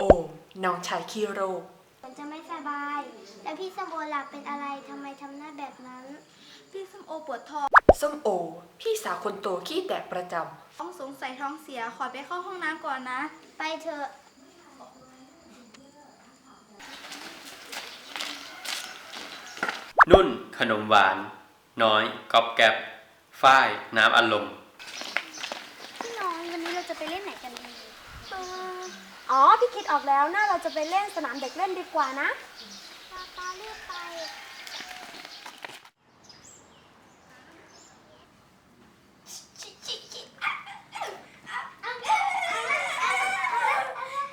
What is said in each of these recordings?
โอมน้องชายขี้โรค มันจะไม่สบาย แล้วพี่สมโอล่ะเป็นอะไรทำไมทำหน้าแบบนั้น พี่ส้มโอปวดท้องส้มโอ พี่สาวคนโตขี้แตกประจท้องสงสัยท้องเสียขอไปเข้าห้องน้ำก่อนนะ ไปเถอะ นุ่นขนมหวาน น้อยกอบแกบฝ้ายน้ำอารมณ์ พี่น้องวันนี้เราจะไปเล่นไหนกันดี อ๋อ พี่คิดออกแล้วน่าเราจะไปเล่นสนามเด็กเล่นดีกว่านะปาปาเลือกไป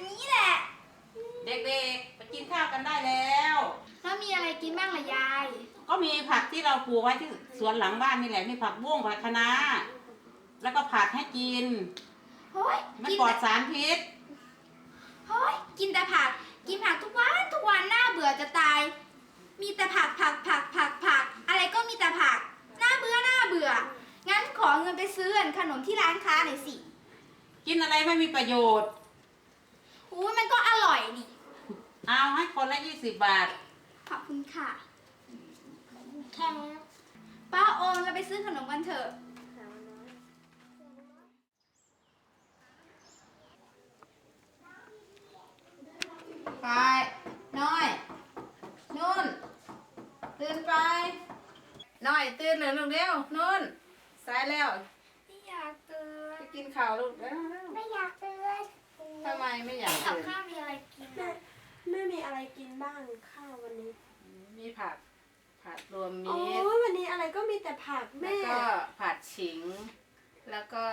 นี่แหละ เด็กๆไปกินข้าวกันได้แล้ว แล้วมีอะไรกินบ้างล่ะยาย ก็มีผักที่เราปลูกไว้ที่สวนหลังบ้านนี่แหละมีผักบุ้งผักคะน้าแล้วก็ผัดให้กินเฮ้ยมันกินปลอดสารพิษ เฮ้ยกินแต่ผัก กินผักทุกวันทุกวันน่าเบื่อจะตาย มีแต่ผักผักผักผักผัก อะไรก็มีแต่ผักน่าเบื่อน่าเบื่อ งั้นขอเงินไปซื้อขนมที่ร้านค้าหน่อยสิกินอะไรไม่มีประโยชน์อุ้ยมันก็อร่อยนี่เอาให้คนละยี่สิบบาท ขอบคุณค่ะ แค่นี้ป้าโอมเราไปซื้อขนมกันเถอะ ไป น้อย นุ่น ตื่นไป น้อยตื่นเลยลูกเร็วนุ่นสายแล้วไม่อยากตื่นไปกินข้าวลูกเร็วไม่อยากตื่นทำไมไม่อยากกับตื่นข้าวมีอะไรกินแม่แม่มีอะไรกินบ้างข้าววันนี้มีผัดผัดรวมโอ้มิตรยวันนี้อะไรก็มีแต่ผักแล้วแม่ก็ผัดฉิง แล้วก็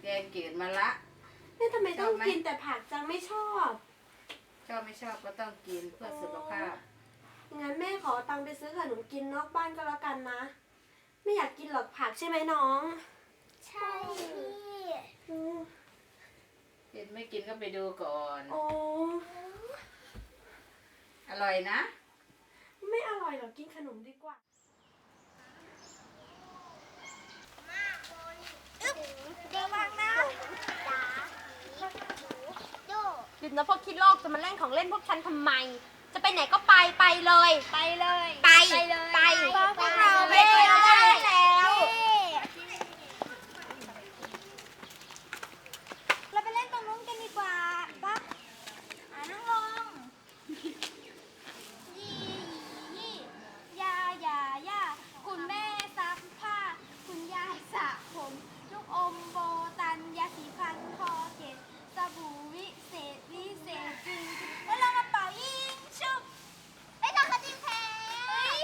แกงเกลือมะละ แม่ทำไมต้องชอบไหม กินแต่ผักจังไม่ชอบ ชอบไม่ชอบก็ต้องกินเพื่อสุขภาพ งั้นแม่ขอตังค์ไปซื้อขนมกินนอกบ้านก็แล้วกันนะ ไม่อยากกินหรอกผักใช่ไหมน้อง ใช่พี่อืมกินไม่กินก็ไปดูก่อน โอ้อร่อยนะ ไม่อร่อยหรอกกินขนมดีกว่า เดี๋ยววางนะจ๋าโดหยุดนะพวกคิดโลกจะมาเล่นของเล่นพวกฉันทำไมจะ ไปไหนก็ไปไปเลย ไปเลย ไปเลย ไปพวกเราไป ไป เลย ได้ แล้ว เราไปเล่นตรงนู้นกันดีกว่าปะอ่านั่งลง ยี่ยี่ยายายาคุณแม่ซักผ้า คุณยายสระผม ลูกอมโบตัน ยาสีฟันคอเกตสบู่วิเศษ วิเศษจริงๆแล้วเรามาเป่ายิงชุบไอ้ยตอนเขาจริงแพ้เฮ้ย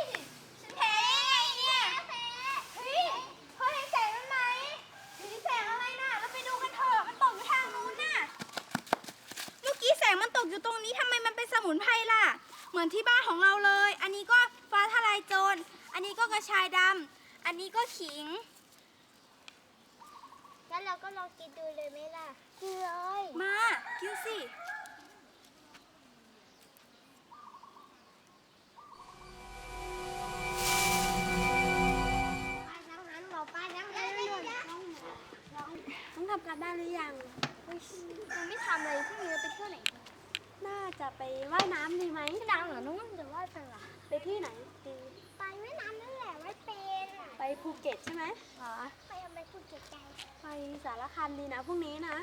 ฉันแพ้ได้ไงเนี่ยเฮ้ยเฮ้ยเห็นแสงมันไหมเห็นแสงอะไรน่ะ เราไปดูกันเถอะ มันตกอยู่ทางนู้นน่ะ เมื่อกี้แสงมันตกอยู่ตรงนี้ทำไมมันเป็นสมุนไพรล่ะ เหมือนที่บ้านของเราเลย อันนี้ก็ฟ้าทลายโจร อันนี้ก็กระชายดำ อันนี้ก็ขิง งั้นเราก็ลองกินดูเลยไหมล่ะกินเลย มาคิวสิ จะไปว่ายน้ำดีไหมที่ดังเหรอนุ่นจะว่าเป็นหรอไปที่ไหนดีไปไม่น้ำนั่นแหละไม่เป็นไปภูเก็ตใช่ไหมอ๋อไปเอาไปพูดจิตใจไปสารคามดีนะพรุ่งนี้นะ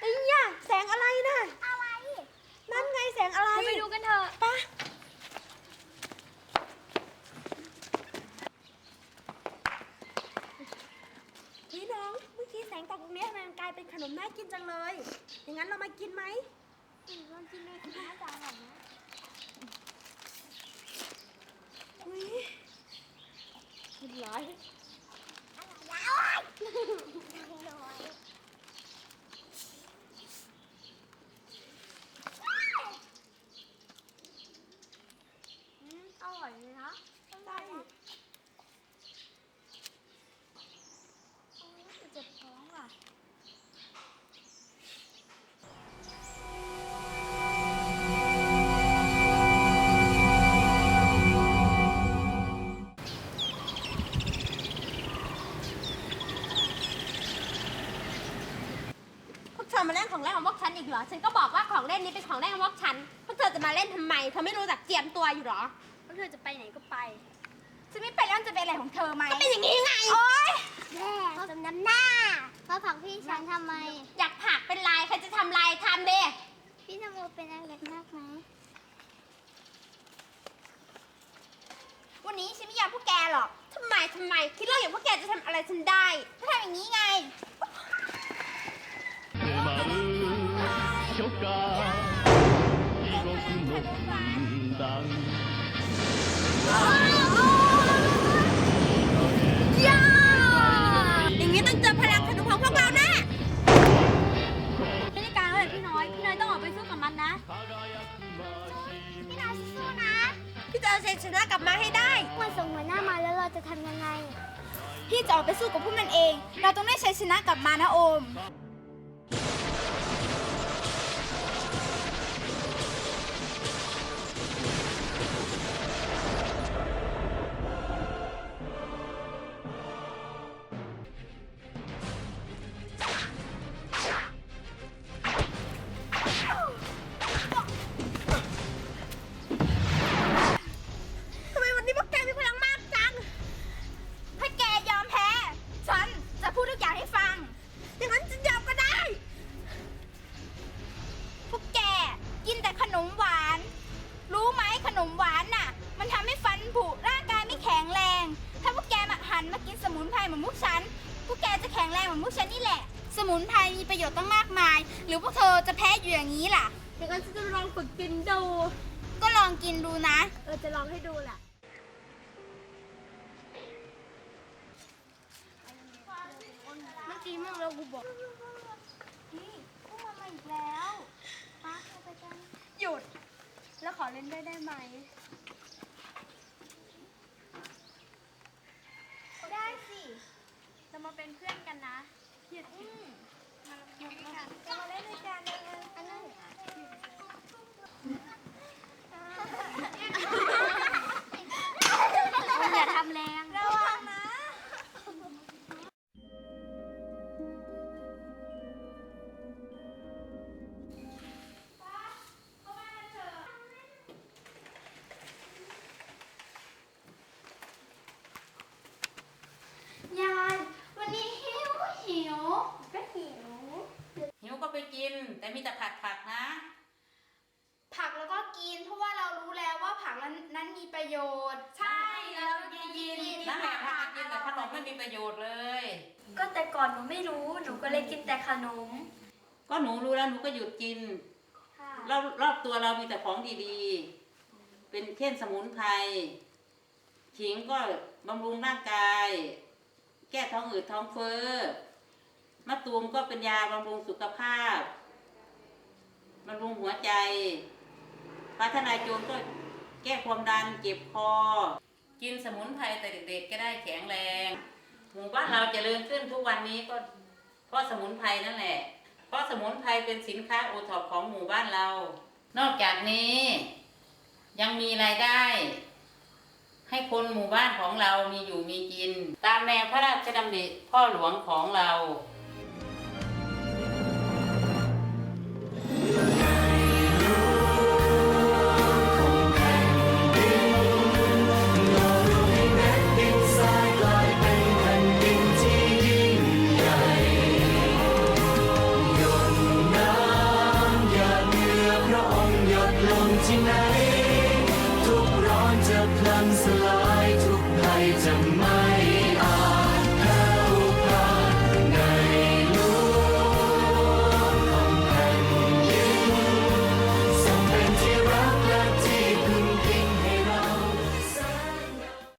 ไอ้ยะแสงอะไรน่ะอะไรนั่นไงแสงอะไรไปดูกันเถอะปะพี่น้องเมื่อกี้แสงตกตรงนี้ทำไมมันกลายเป็นขนมน่ากินจังเลย อย่างนั้นเรามากินไหม ลองกินเลย มาเล่นของเล่นของพวกฉันอีกเหรอ ฉันก็บอกว่าของเล่นนี้เป็นของเล่นของพวกฉัน พวกเธอจะมาเล่นทำไม เธอไม่รู้จักเจียมตัวอยู่เหรอ พวกเธอจะไปไหนก็ไป ฉันไม่ไปแล้วมันจะเป็นอะไรของเธอไหมก็เป็นอย่างนี้ไง โอ๊ยแม่สมน้ำหน้ามาผลักพี่ฉันทำไม อยากผลักเป็นลาย ใครจะทำลายทำเด้พี่นโมเป็นอะไรมากไหมวันนี้ฉันไม่ยอมพวกแกหรอกทำไมทำไม คิดว่าอย่างพวกแกจะทำอะไรฉันได้ถ้าทำอย่างนี้ไง迫初夏地獄の軍団 อย่างนี้ต้องเจอพลังขนุนของพวกเราแน่ ไม่ได้การเลยพี่น้อย พี่น้อยต้องออกไปสู้กับมันนะ พี่นายสู้ๆนะ พี่จะเอาชัยชนะกลับมาให้ได้ เมื่อส่งหัวหน้ามาแล้วเราจะทำยังไง พี่จะออกไปสู้กับพวกมันเอง เราต้องได้ชัยชนะกลับมานะโอม มุนไพรมีประโยชน์ตั้งมากมาย หรือพวกเธอจะแพ้อยู่อย่างนี้ล่ะอย่างนั้นฉันจะลองฝึกกินดู ก็ลองกินดูนะ เออจะลองให้ดูแหละเมื่อกี้มึงเรากูบอก นี่พวกมันมาอีกแล้วมาเราไปกัน หยุด แล้วขอเล่นด้วยได้ไหม ได้สิ เรามาเป็นเพื่อนกันนะหยุด อื มาอยู่ด้วยกันจะมาเล่นด้วยกันเลยอันนั้น มีแต่ผักผักๆนะ ผักแล้วก็กินเพราะว่าเรารู้แล้วว่าผักนั้นนั้นมีประโยชน์ ใช่เรากินกินนั่นแหละพากันกินแต่ขนมไม่มีประโยชน์เลย ก็แต่ก่อนหนูไม่รู้หนูก็เลยกินแต่ขนม ก็หนูรู้แล้วหนูก็หยุดกินรอบรอบตัวเรามีแต่ของดีๆ เป็นเช่นสมุนไพรขิงก็บำรุงร่างกาย แก้ท้องอืดท้องเฟ้อมะตูมก็เป็นยาบำรุงสุขภาพ บำรุงหัวใจพัฒนาโจรก็แก้ความดันเจ็บคอ กินสมุนไพรแต่เด็กๆก็ได้แข็งแรง หมู่บ้านเราเจริญขึ้นทุกวันนี้ก็เพราะสมุนไพรนั่นแหละ เพราะสมุนไพรเป็นสินค้าโอท็อปของหมู่บ้านเรา นอกจากนี้ยังมีรายได้ ให้คนหมู่บ้านของเรามีอยู่มีกิน ตามแนวพระราชดำริพ่อหลวงของเรา พลังสลายทุกภัยจะไม่